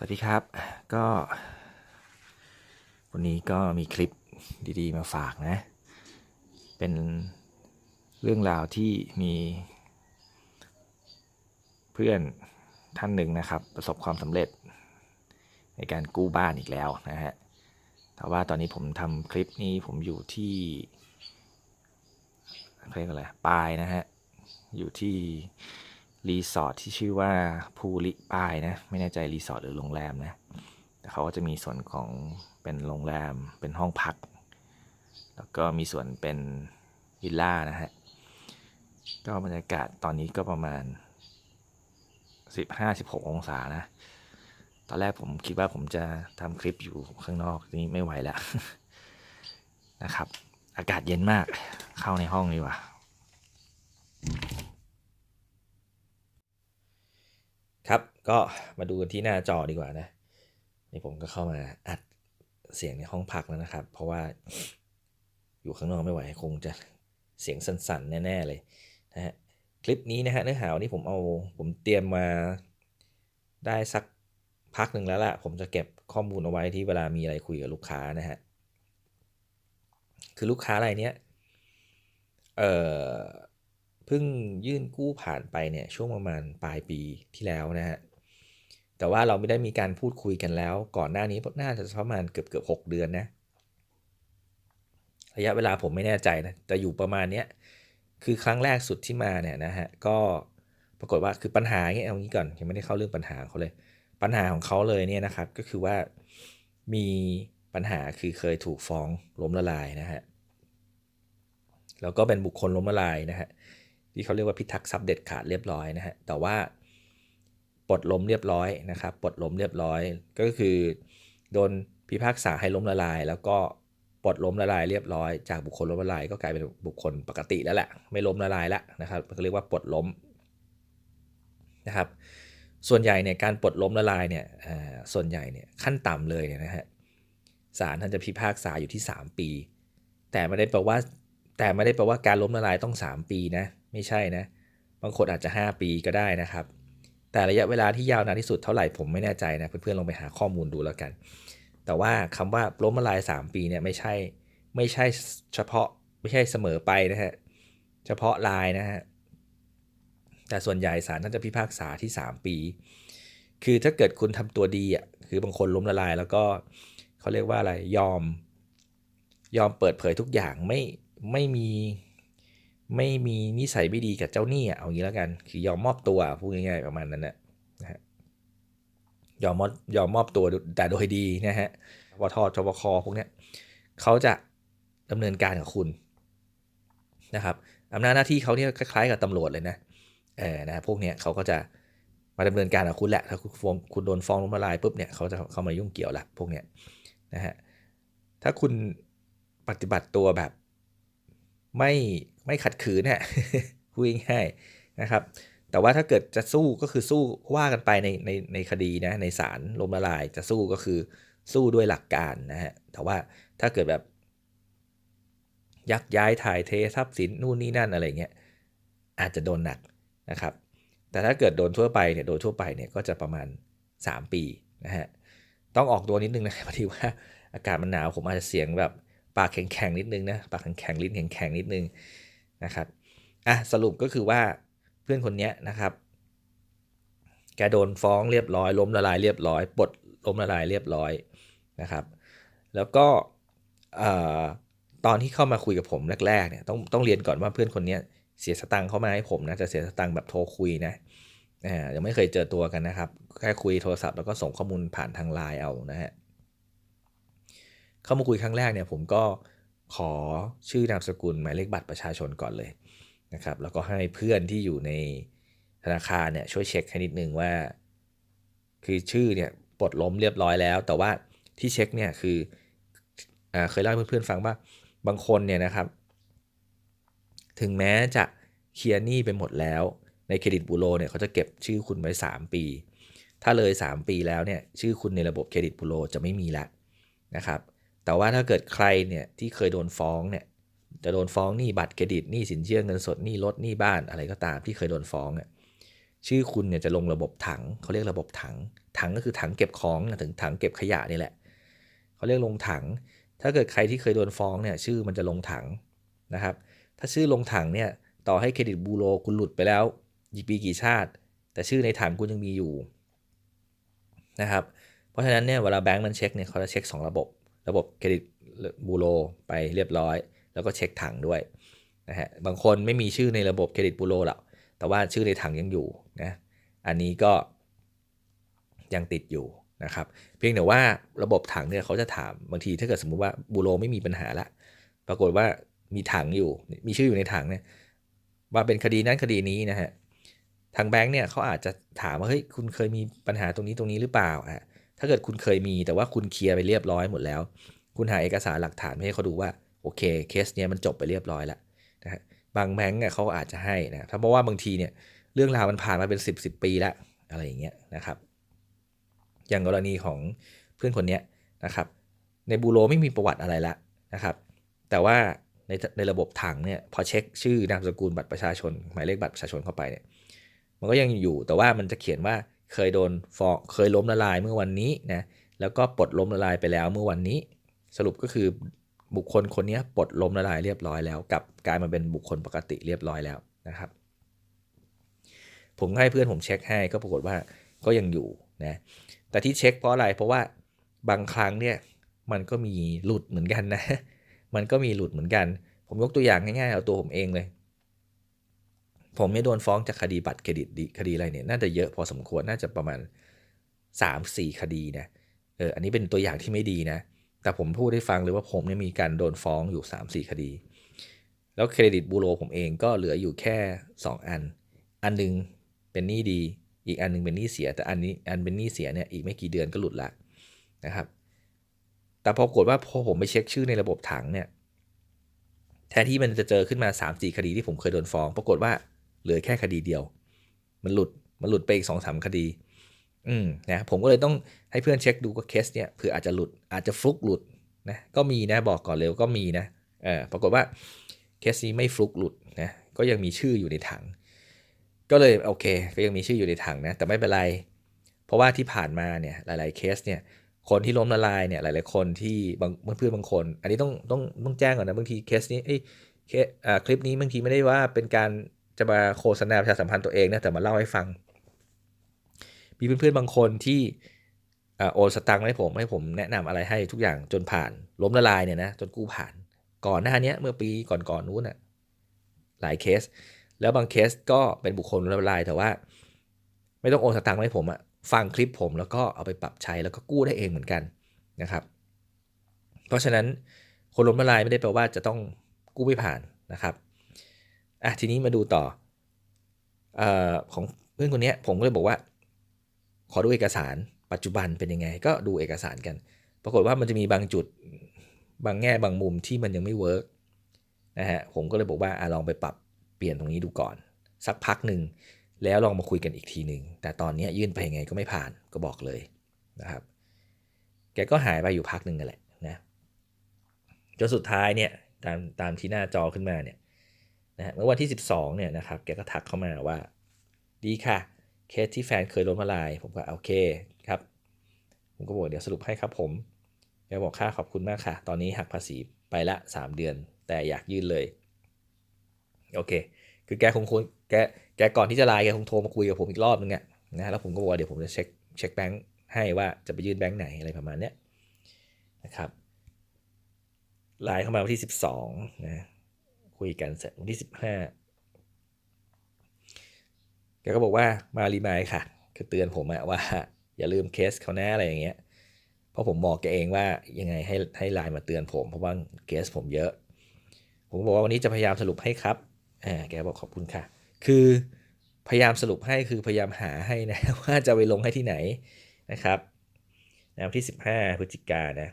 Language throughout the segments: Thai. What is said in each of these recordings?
สวัสดีครับก็ วันนี้ก็มีคลิปดีๆมาฝากนะ เป็นเรื่องราวที่มีเพื่อนท่านหนึ่งนะครับ ประสบความสำเร็จ ในการกู้บ้านอีกแล้วนะฮะแต่ว่าตอนนี้ผมทำคลิปนี้ผมอยู่ที่เรียกอะไรปายนะฮะ อยู่ที่ รีสอร์ทที่ชื่อว่าภูริปายนะ ไม่แน่ใจรีสอร์ทหรือโรงแรมนะ แต่เขาก็จะมีส่วนของเป็นโรงแรมเป็นห้องพัก แล้วก็มีส่วนเป็นวิลล่านะฮะ ก็บรรยากาศตอนนี้ก็ประมาณ 15-16 องศานะ ตอนแรกผมคิดว่าผมจะทำคลิปอยู่ข้างนอกนี่ไม่ไหวแล้วนะครับ อากาศเย็นมากเข้าในห้องดีกว่า ครับก็มาดูกันที่หน้าจอดีกว่านะนี่ผมก็เข้ามาอัดเสียงในห้องพักแล้วนะครับ เพราะว่าอยู่ข้างนอกไม่ไหวคงจะเสียงสั่นๆ แน่ ๆ เลยนะฮะคลิปนี้นะฮะเนื้อหาวันนี้ผมเอาผมเตรียมมาได้สักพักหนึ่งแล้วล่ะ ผมจะเก็บข้อมูลเอาไว้ที่เวลามีอะไรคุยกับลูกค้านะฮะคือลูกค้ารายเนี้ยเอ่อ เพิ่งยื่นกู้ผ่านไปเนี่ยช่วงประมาณปลายปีที่แล้วนะฮะแต่ว่าเราไม่ได้มีการพูดคุยกันแล้ว ก่อนหน้านี้น่าจะประมาณเกือบเกือบหเดือนนะระยะเวลาผมไม่แน่ใจนะแต่อยู่ประมาณเนี้ยคือครั้งแรกสุดที่มาเนี่ยนะฮะก็ปรากฏว่าคือปัญหาเงี้ยเอางี้ก่อนยังไม่ได้เข้าเรื่องปัญหาเขาเลย ปัญหาของเขาเลยเนี่ยนะครับ ก็คือว่ามีปัญหาคือเคยถูกฟ้องล้มละลายนะฮะแล้วก็เป็นบุคคลล้มละลายนะฮะ ที่เขาเรียกว่าพิทักษ์ทรัพย์เด็ดขาดเรียบร้อยนะฮะแต่ว่าปลดล้มเรียบร้อยนะครับปลดล้มเรียบร้อย ก็คือ โดนพิพากษาให้ล้มละลาย แล้วก็ปลดล้มละลายเรียบร้อย จากบุคคลล้มละลาย ก็กลายเป็นบุคคลปกติแล้วแหละไม่ล้มละลายแล้วนะครับก็เรียกว่าปลดล้มนะครับส่วนใหญ่เนี่ยการปลดล้มละลายเนี่ยส่วนใหญ่เนี่ยขั้นต่ำเลยเนี่ยนะฮะศาลท่านจะพิพากษาอยู่ที่ 3 ปี แต่ไม่ได้แปลว่าแต่ไม่ได้แปลว่าการล้มละลายต้อง 3 ปีนะ ไม่ใช่นะ บางคนอาจจะ 5 ปีก็ได้นะครับ แต่ระยะเวลาที่ยาวนานที่สุดเท่าไหร่ผมไม่แน่ใจนะเพื่อนๆลองไปหาข้อมูลดูแล้วกัน แต่ว่าคำว่าล้มละลาย 3 ปีเนี่ยไม่ใช่ไม่ใช่เฉพาะไม่ใช่เสมอไปนะฮะเฉพาะลายนะฮะแต่ส่วนใหญ่ศาลท่านจะพิพากษาที่ 3 ปี คือถ้าเกิดคุณทำตัวดีอะคือบางคนล้มละลาย แล้วก็เขาเรียกว่าอะไรยอม ยอมเปิดเผยทุกอย่างไม่ไม่มี ไม่มีนิสัยไม่ดีกับเจ้าหนี้อะเอางี้แล้วกัน คือยอมมอบตัวพูดง่ายๆประมาณนั้นนะนะฮะยอมมอบยอมมอบตัวแต่โดยดีนะฮะวทจวคพวกเนี้ยเขาจะดำเนินการกับคุณนะครับอำนาจหน้าที่เขาเนี่ยคล้ายๆกับตำรวจเลยนะเออนะพวกเนี้ยเขาก็จะมาดำเนินการกับคุณแหละ ถ้าคุณฟ้องคุณโดนฟ้องล้มละลายปุ๊บเนี่ยเขาจะเข้ามายุ่งเกี่ยวละพวกเนี้ยนะฮะถ้าคุณปฏิบัติตัวแบบไม่ ไม่ขัดขืนเนี่ยพูดง่ายๆนะครับ แต่ว่าถ้าเกิดจะสู้ก็คือสู้ว่ากันไปในในในคดีนะในศาลลมละลายจะสู้ก็คือสู้ด้วยหลักการนะฮะแต่ว่าถ้าเกิดแบบ ยักย้ายถ่ายเททรัพย์สินนู่นนี่นั่นอะไรเงี้ยอาจจะโดนหนักนะครับ แต่ถ้าเกิดโดนทั่วไปเนี่ยโดนทั่วไปเนี่ยก็จะประมาณ 3 ปีนะฮะต้องออกตัวนิดนึงนะพอดีว่าอากาศมันหนาวผมอาจจะเสียงแบบปากแข็งๆนิดนึงนะปากแข็งๆลิ้นแข็งๆนิดนึง นะครับอะสรุปก็คือว่าเพื่อนคนนี้นะครับ แกโดนฟ้องเรียบร้อย ล้มละลายเรียบร้อยปลดล้มละลายเรียบร้อยนะครับ แล้วก็ตอนที่เข้ามาคุยกับผมแรกๆเนี่ยต้องต้องเรียนก่อนว่าเพื่อนคนนี้เสียสตังค์เข้ามาให้ผมนะจะเสียสตังค์แบบโทรคุยนะอ่ายังไม่เคยเจอตัวกันนะครับ แค่คุยโทรศัพท์แล้วก็ส่งข้อมูลผ่านทางไลน์เอานะฮะเข้ามาคุยครั้งแรกเนี่ยผมก็ ขอชื่อนามสกุลหมายเลขบัตรประชาชนก่อนเลยนะครับ แล้วก็ให้เพื่อนที่อยู่ในธนาคารเนี่ยช่วยเช็คให้นิดนึงว่า คือชื่อเนี่ยปลดล้มเรียบร้อยแล้ว แต่ว่าที่เช็คเนี่ยคืออเคยเล่าให้เพื่อนๆฟังว่าบางคนเนี่ยนะครับ ถึงแม้จะเคลียร์หนี้ไปหมดแล้ว ในเครดิตบูโรเนี่ยเขาจะเก็บชื่อคุณไว้ 3 ปี ถ้าเลย 3 ปีแล้วเนี่ยชื่อคุณในระบบเครดิตบูโรจะไม่มีละนะครับ แต่ว่าถ้าเกิดใครเนี่ยที่เคยโดนฟ้องเนี่ยจะโดนฟ้องหนี้บัตรเครดิตหนี้สินเชื่อเงินสดหนี้รถหนี้บ้านอะไรก็ตามที่เคยโดนฟ้องเนี่ยชื่อคุณเนี่ยจะลงระบบถังเขาเรียกระบบถัง ถังก็คือถังเก็บของถึงถังเก็บขยะนี่แหละเขาเรียกลงถัง ถ้าเกิดใครที่เคยโดนฟ้องเนี่ยชื่อมันจะลงถังนะครับ ถ้าชื่อลงถังเนี่ยต่อให้เครดิตบูโรคุณหลุดไปแล้วกี่ปีกี่ชาติ แต่ชื่อในถังคุณยังมีอยู่นะครับ เพราะฉะนั้นเนี่ยเวลาแบงก์มันเช็คเนี่ยเขาจะเช็ค 2 ระบบ ระบบเครดิตบูโรไปเรียบร้อย แล้วก็เช็คถังด้วยนะฮะบางคนไม่มีชื่อในระบบเครดิตบูโรหรอกแต่ว่าชื่อในถังยังอยู่นะอันนี้ก็ยังติดอยู่นะครับเพียงแต่ว่าระบบถังเนี่ยเขาจะถามบางทีถ้าเกิดสมมุติว่าบูโรไม่มีปัญหาละ ปรากฏว่ามีถังอยู่มีชื่ออยู่ในถังเนี่ยว่าเป็นคดีนั้นคดีนี้นะฮะทางแบงค์เนี่ยเขาอาจจะถามว่าเฮ้ยคุณเคยมีปัญหาตรงนี้ตรงนี้หรือเปล่าอะ ถ้าเกิดคุณเคยมีแต่ว่าคุณเคลียร์ไปเรียบร้อยหมดแล้ว คุณหาเอกสารหลักฐานให้เขาดูว่าโอเคเคสเนี้ยมันจบไปเรียบร้อยแล้วนะฮะบางแบงก์เนี่ยเขาอาจจะให้นะถ้าเพราะว่าบางทีเนี่ยเรื่องราวมันผ่านมาเป็น 10บสปีแล้วอะไรอย่างเงี้ยนะครับ อย่างกรณีของเพื่อนคนเนี้ยนะครับ ในบูโรไม่มีประวัติอะไรละนะครับ แต่ว่าในในระบบถังเนี่ยพอเช็คชื่อนามสกุลบัตรประชาชน หมายเลขบัตรประชาชนเข้าไปเนี่ยมันก็ยังอยู่แต่ว่ามันจะเขียนว่า เคยโดนฟองเคยล้มละลายเมื่อวันนี้นะแล้วก็ปลดล้มละลายไปแล้วเมื่อวันนี้ สรุปก็คือบุคคลคนนี้ปลดล้มละลายเรียบร้อยแล้วกับกลายมาเป็นบุคคลปกติเรียบร้อยแล้วนะครับ ผมให้เพื่อนผมเช็คให้ก็ปรากฏว่าก็ยังอยู่นะแต่ที่เช็คเพราะอะไรเพราะว่าบางครั้งเนี่ยมันก็มีหลุดเหมือนกันนะ มันก็มีหลุดเหมือนกัน ผมยกตัวอย่างง่ายๆเอาตัวผมเองเลย ผมไม่โดนฟ้องจากคดีบัตรเครดิตคดีอะไรเนี่ยน่าจะเยอะพอสมควรน่าจะประมาณ 3-4 คดีนะเอออันนี้เป็นตัวอย่างที่ไม่ดีนะ แต่ผมพูดให้ฟังเลยว่าผมเนี่ยมีการโดนฟ้องอยู่ 3-4 คดี แล้วเครดิตบูโรผมเองก็เหลืออยู่แค่ 2 อัน อันนึงเป็นหนี้ดี อีกอันนึงเป็นหนี้เสีย แต่อันนี้อันเป็นหนี้เสียเนี่ยอีกไม่กี่เดือนก็หลุดละนะครับ แต่พอปรากฏว่าพอผมไปเช็คชื่อในระบบถังเนี่ยแทนที่มันจะเจอขึ้นมา3-4คดีที่ผมเคยโดนฟ้อง ปรากฏว่า เหลือแค่คดีเดียว มันหลุดมันหลุดไปอีกสองสามคดี อืมนะผมก็เลยต้องให้เพื่อนเช็คดูว่าเคสเนี่ยเผื่ออาจจะหลุดอาจจะฟลุกหลุดนะก็มีนะบอกก่อนเร็วก็มีนะเออปรากฏว่าเคสนี้ไม่ฟลุกหลุดนะก็ยังมีชื่ออยู่ในถัง ก็เลยโอเค ก็ยังมีชื่ออยู่ในถังนะแต่ไม่เป็นไร เพราะว่าที่ผ่านมาเนี่ยหลาย ๆเคสเนี่ยคนที่ล้มละลายเนี่ยหลาย ๆ คนที่บางเพื่อนบางคน อันนี้ต้องต้องต้องแจ้งก่อนนะบางทีเคสนี้เอ้ยเคสอ่าคลิปนี้บางทีไม่ได้ว่าเป็นการ จะมาโฆษณาประชาสัมพันธ์ตัวเองนะแต่มาเล่าให้ฟัง มีเพื่อนๆบางคนที่โอนสตังค์ให้ผมให้ผมแนะนำอะไรให้ทุกอย่างจนผ่านล้มละลายเนี่ยนะจนกู้ผ่าน ก่อนหน้านี้เมื่อปีก่อนๆนู้นน่ะหลายเคส แล้วบางเคสก็เป็นบุคคลล้มละลายแต่ว่า ไม่ต้องโอนสตังค์ให้ผมอะฟังคลิปผมแล้วก็เอาไปปรับใช้แล้วก็กู้ได้เองเหมือนกันนะครับ เพราะฉะนั้นคนล้มละลายไม่ได้แปลว่าจะต้องกู้ไม่ผ่านนะครับ อะทีนี้มาดูต่ออของเพื่อนคนนี้ผมก็เลยบอกว่า ขอดูเอกสารปัจจุบันเป็นยังไง ก็ดูเอกสารกัน ปรากฏว่ามันจะมีบางจุดบางแง่บางมุมที่มันยังไม่เวิร์กนะฮะผมก็เลยบอกว่าอลองไปปรับเปลี่ยนตรงนี้ดูก่อน สักพักหนึ่งแล้วลองมาคุยกันอีกทีหนึ่งแต่ตอนนี้ยื่นไปยังไงก็ไม่ผ่านก็บอกเลยนะครับ แกก็หายไปอยู่พักหนึ่งนั่นแหละนะจนสุดท้ายเนี่ยตามตามที่หน้าจอขึ้นมาเนี่ย นะเมื่อวันที่ 12เนี่ยนะครับแกก็ทักเข้ามาว่า ดีค่ะเคสที่แฟนเคยล้มละลาย ผมก็โอเคครับผมก็บอกเดี๋ยวสรุปให้ครับผมแกบอกค่าขอบคุณมากค่ะ ตอนนี้หักภาษีไปละ 3 เดือน แต่อยากยื่นเลยโอเค คือแกคงคแกแกก่อนที่จะไลน์แกคงโทรมาคุยกับผมอีกรอบนึงอะนะแล้วผมก็บอกเดี๋ยวผมจะเช็คเช็คแบงค์ให้ว่าจะไปยื่นแบงค์ไหนอะไรประมาณเนี้ยนะครับไลน์เข้ามาวันที่ 12นะ คุยกันเสร็จวันที่ 15แกก็บอกว่ามารีมายค่ะ คือเตือนผมอะว่า อย่าลืมเคสเขาแน่อะไรอย่างเงี้ยเพราะผมบอกแกเองว่ายังไงให้ให้ไลน์มาเตือนผม เพราะว่าเคสผมเยอะ ผมบอกว่าวันนี้จะพยายามสรุปให้ครับอ่าแกบอกขอบคุณค่ะ คือพยายามสรุปให้คือพยายามหาให้นะว่าจะไปลงให้ที่ไหนนะครับในวันที่ 15 พฤศจิกายนะ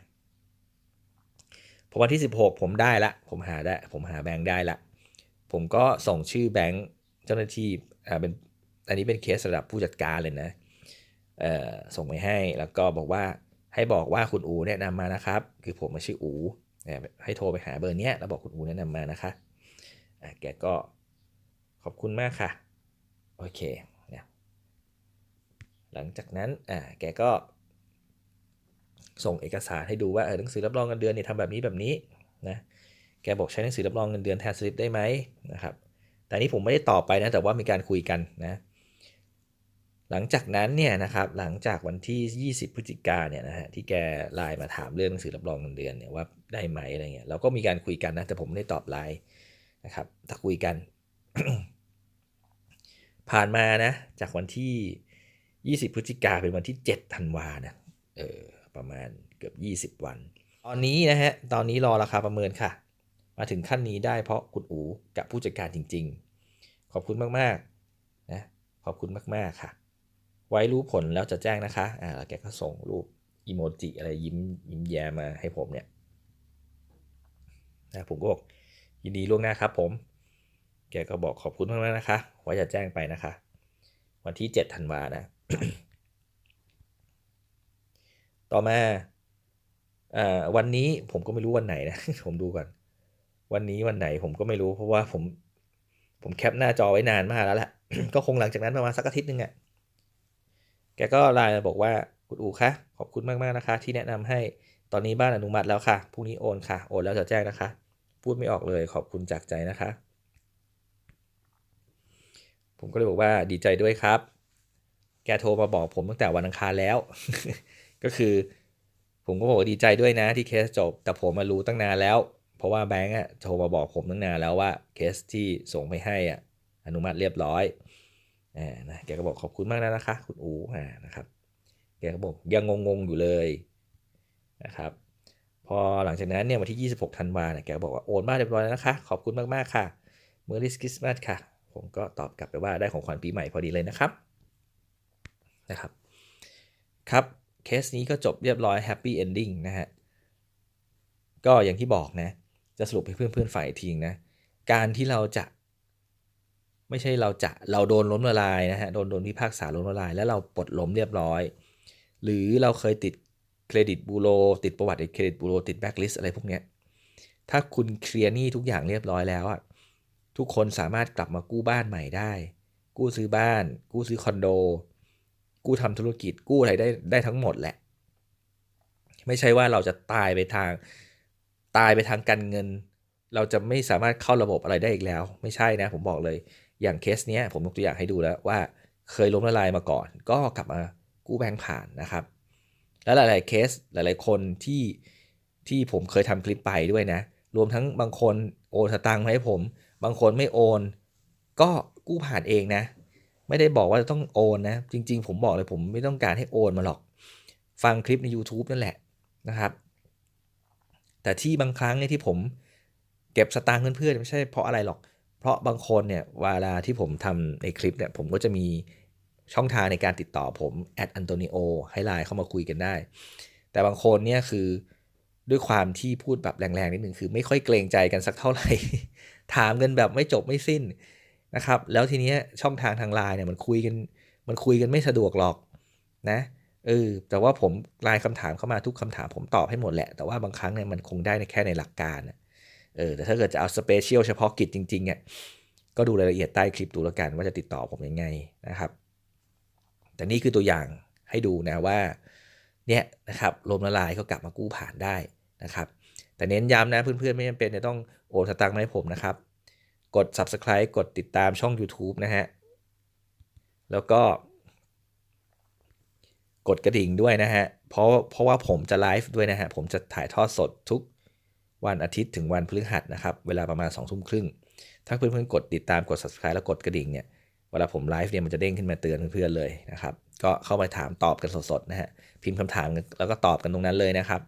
อวันที่ 16 ผมได้ละ ผมหาได้ ผมหาแบงค์ได้ละ ผมก็ส่งชื่อแบงค์เจ้าหน้าที่อ่าเป็นอันนี้เป็นเคสระดับผู้จัดการเลยนะเอ่อส่งไปให้แล้วก็บอกว่าให้บอกว่าคุณอูแนะนำมานะครับ คือผมมาชื่ออูให้โทรไปหาเบอร์เนี้ยแล้วบอกคุณอูแนะนำมานะคะอะแกก็ขอบคุณมากค่ะ โอเคเนี่ยหลังจากนั้นอ่าแกก็ ส่งเอกสารให้ดูว่าเออหนังสือรับรองเงินเดือนเนี่ยทำแบบนี้แบบนี้นะแกบอกใช้หนังสือรับรองเงินเดือนแทนสลิปได้ไหมนะครับแต่นี้ผมไม่ได้ตอบไปนะแต่ว่ามีการคุยกันนะหลังจากนั้นเนี่ยนะครับหลังจากวันที่ 20 พฤศจิกาเนี่ยนะฮะที่แกไลน์มาถามเรื่องหนังสือรับรองเงินเดือนเนี่ยว่าได้ไหมอะไรเงี้ยเราก็มีการคุยกันนะแต่ผมไม่ได้ตอบไลน์นะครับถ้าคุยกัน ผ่านมานะ จากวันที่ 20 พฤศจิกาเป็นวันที่ 7 ธันวานะเออ ประมาณเกือบ 20 วัน ตอนนี้นะฮะ ตอนนี้รอราคาประเมินค่ะ มาถึงขั้นนี้ได้เพราะคุณอูกับผู้จัดการจริง ๆ ขอบคุณมากๆนะขอบคุณมากๆค่ะ ไว้รู้ผลแล้วจะแจ้งนะคะอ่าแล้วแกก็ส่งรูปอีโมจิอะไรยิ้มยิ้มแย้มมาให้ผมเนี่ยนะผมก็บอกยินดีล่วงหน้าครับผม แกก็บอกขอบคุณมากๆนะคะ ไว้จะแจ้งไปนะคะ วันที่ 7 ธันวานะ ต่อมาอวันนี้ผมก็ไม่รู้วันไหนนะ ผมดูก่อน วันนี้วันไหนผมก็ไม่รู้เพราะว่าผม ผมแคปหน้าจอไว้นานมากแล้วแหละก็คงหลังจากนั้นประมาณสักอาทิตย์หนึงอะ่ะแกก็ไลน์มาบอกว่าคุณอูคะขอบคุณมากๆนะคะ ที่แนะนำให้ตอนนี้บ้านอนุมัติแล้วค่ะพรุ่งนี้โอนค่ะ โอนแล้วจะแจ้งนะคะ พูดไม่ออกเลยขอบคุณจากใจนะคะ ผมก็เลยบอกว่าดีใจด้วยครับ แกโทรมาบอกผมตั้งแต่วันอังคารแล้ว ก็คือ ผมก็บอกดีใจด้วยนะที่เคสจบ แต่ผมมารู้ตั้งนานแล้ว เพราะว่าแบงก์อะโทรมาบอกผมตั้งนานแล้วว่าเคสที่ส่งไปให้อะอนุมัติเรียบร้อยอ่านะแกก็บอกขอบคุณมากนะนะคะ คุณอูอ่านะครับแกก็บอกยังงงๆอยู่เลยนะครับพอหลังจากนั้นเนี่ยวันที่ 26ธันวาเนี่ยแกก็บอกว่าโอนมาเรียบร้อยแล้วนะคะ ขอบคุณมากๆค่ะเมื่อริสคริสต์มาสค่ะ ผมก็ตอบกลับไปว่าได้ของขวัญปีใหม่พอดีเลยนะครับนะครับ ครับ เคสนี้ก็จบเรียบร้อยแฮปปี้เอนดิ้งนะฮะ ก็อย่างที่บอกนะ จะสรุปให้เพื่อนๆฝ่ายทีนะ การที่เราจะ ไม่ใช่เราจะเราโดนล้มละลายนะฮะ โดนโดนพิพากษาล้มละลาย แล้วเราปลดล้มเรียบร้อย หรือเราเคยติดเครดิตบูโรติดประวัติเครดิตบูโรติดแบ็กลิสอะไรพวกเนี้ย ถ้าคุณเคลียร์หนี้ทุกอย่างเรียบร้อยแล้วอะทุกคนสามารถกลับมากู้บ้านใหม่ได้ กู้ซื้อบ้าน กู้ซื้อคอนโด กู้ทำธุรกิจกู้อะไรได้ได้ทั้งหมดแหละ ไม่ใช่ว่าเราจะตายไปทางตายไปทางการเงิน เราจะไม่สามารถเข้าระบบอะไรได้อีกแล้ว ไม่ใช่นะ ผมบอกเลยอย่างเคสเนี้ยผมยกตัวอย่างให้ดูแล้วว่าเคยล้มละลายมาก่อน ก็กลับมากู้แบงก์ผ่านนะครับ แล้วหลาย ๆ เคสหลาย ๆ คนที่ที่ผมเคยทำคลิปไปด้วยนะ รวมทั้งบางคนโอนสตางค์มาให้ผม บางคนไม่โอน ก็กู้ผ่านเองนะ ไม่ได้บอกว่าจะต้องโอนนะ จริง ๆ ผมบอกเลยผมไม่ต้องการให้โอนมาหรอก ฟังคลิปใน YouTube นั่นแหละนะครับ แต่ที่บางครั้งเนี่ยที่ผมเก็บสตางค์เพื่อนๆไม่ใช่เพราะอะไรหรอก เพราะบางคนเนี่ยเวลาที่ผมทำในคลิปเนี่ยผมก็จะมีช่องทางในการติดต่อผมแอดอันโตนิโอให้ไลน์เข้ามาคุยกันได้ แต่บางคนเนี่ยคือด้วยความที่พูดแบบแรงๆนิดนึงคือ ไม่ค่อยเกรงใจกันสักเท่าไหร่ ถามกันแบบไม่จบไม่สิ้น นะครับ แล้วทีนี้ช่องทางทางไลน์เนี่ยมันคุยกันมันคุยกันไม่สะดวกหรอกนะเออแต่ว่าผมไลน์คำถามเข้ามาทุกคำถามผมตอบให้หมดแหละ แต่ว่าบางครั้งเนี่ยมันคงได้ในแค่ในหลักการเออแต่ถ้าเกิดจะเอาสเปเชียลเฉพาะกิจจริงๆอะก็ดูรายละเอียดใต้คลิปดูแล้วกันว่าจะติดต่อผมยังไงนะครับ แต่นี่คือตัวอย่างให้ดูนะว่าเนี่ยนะครับลมละลายก็กลับมากู้ผ่านได้นะครับ แต่เน้นย้ำนะเพื่อนๆไม่จำเป็นจะต้องโอนสตางค์มาให้ผมนะครับ กด subscribe กดติดตามช่อง YouTube นะฮะ แล้วก็ กดกระดิ่งด้วยนะฮะ เพราะเพราะว่าผมจะไลฟ์ด้วยนะฮะ ผมจะถ่ายทอดสดทุกวันอาทิตย์ถึงวันพฤหัสนะครับ เวลาประมาณ2องทุ่มครึ่ง ถ้าเพื่อนๆกดติดตามกด subscribe แล้วกดกระดิ่งเนี่ย เวลาผมไลฟ์เนี่ยมันจะเด้งขึ้นมาเตือนเพื่อนๆเลยนะครับ ก็เข้าไปถามตอบกันสดๆนะฮะ พิมพ์คำถามแล้วก็ตอบกันตรงนั้นเลยนะครับ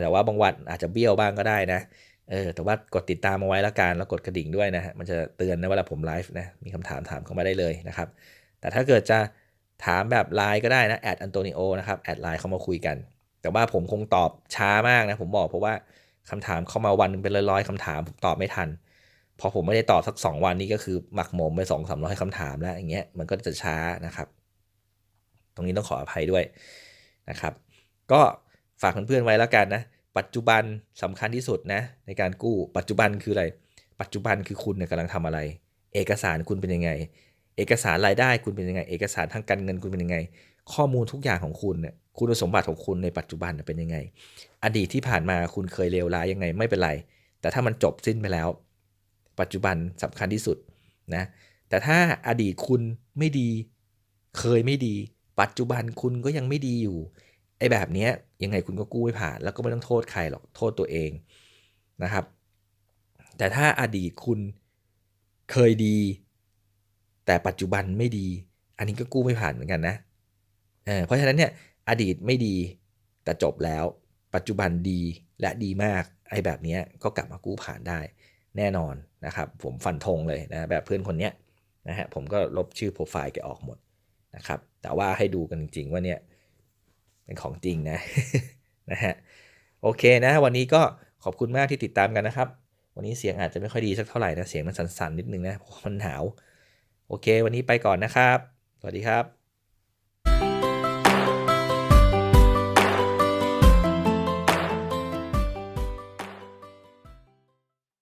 แต่ว่าบางวันอาจจะเบี้ยวบ้างก็ได้นะ เออแต่ว่ากดติดตามเอาไว้แล้วกันแล้วกดกระดิ่งด้วยนะฮะมันจะเตือนนะเวลาผมไลฟ์นะมีคำถามถามเข้ามาได้เลยนะครับ แต่ถ้าเกิดจะถามแบบไลน์ก็ได้นะแอดอันโตนิโอนะครับแอดไลน์เข้ามาคุยกัน แต่ว่าผมคงตอบช้ามากนะผมบอกเพราะว่าคำถามเข้ามาวันนึงเป็นร้อยๆคำถามผมตอบไม่ทัน พอผมไม่ได้ตอบสัก 2 วันนี้ก็คือหมักหมมไปสองสามร้อยคำถามแล้วอย่างเงี้ยมันก็จะช้านะครับ ตรงนี้ต้องขออภัยด้วยนะครับ ก็ฝากเพื่อนๆไว้แล้วกันนะ ปัจจุบันสำคัญที่สุดนะในการกู้ ปัจจุบันคืออะไร ปัจจุบันคือคุณเนี่ยกำลังทำอะไร เอกสารคุณเป็นยังไง เอกสารรายได้คุณเป็นยังไง เอกสารทางการเงินคุณเป็นยังไง ข้อมูลทุกอย่างของคุณเนี่ยคุณสมบัติของคุณในปัจจุบันเป็นยังไง อดีตที่ผ่านมาคุณเคยเลวร้ายยังไงไม่เป็นไร แต่ถ้ามันจบสิ้นไปแล้ว ปัจจุบันสำคัญที่สุดนะแต่ถ้าอดีตคุณไม่ดี เคยไม่ดี ปัจจุบันคุณก็ยังไม่ดีอยู่ ไอ้แบบเนี้ยยังไงคุณก็กู้ไม่ผ่าน แล้วก็ไม่ต้องโทษใครหรอกโทษตัวเองนะครับ แต่ถ้าอดีตคุณเคยดี แต่ปัจจุบันไม่ดี อันนี้ก็กู้ไม่ผ่านเหมือนกันนะเออเพราะฉะนั้นเนี่ยอดีตไม่ดีแต่จบแล้ว ปัจจุบันดีและดีมากไอ้แบบนี้ก็กลับมากู้ผ่านได้แน่นอนนะครับผมฟันธงเลยนะแบบเพื่อนคนเนี้ยนะฮะผมก็ลบชื่อโปรไฟล์แกออกหมดนะครับแต่ว่าให้ดูกันจริงๆว่าเนี่ย เป็นของจริงนะนะฮะโอเคนะ วันนี้ก็ขอบคุณมากที่ติดตามกันนะครับ วันนี้เสียงอาจจะไม่ค่อยดีสักเท่าไหร่นะ เสียงมันสั่นๆนิดนึงนะเพราะมันหนาว โอเค วันนี้ไปก่อนนะครับ สวัสดีครับ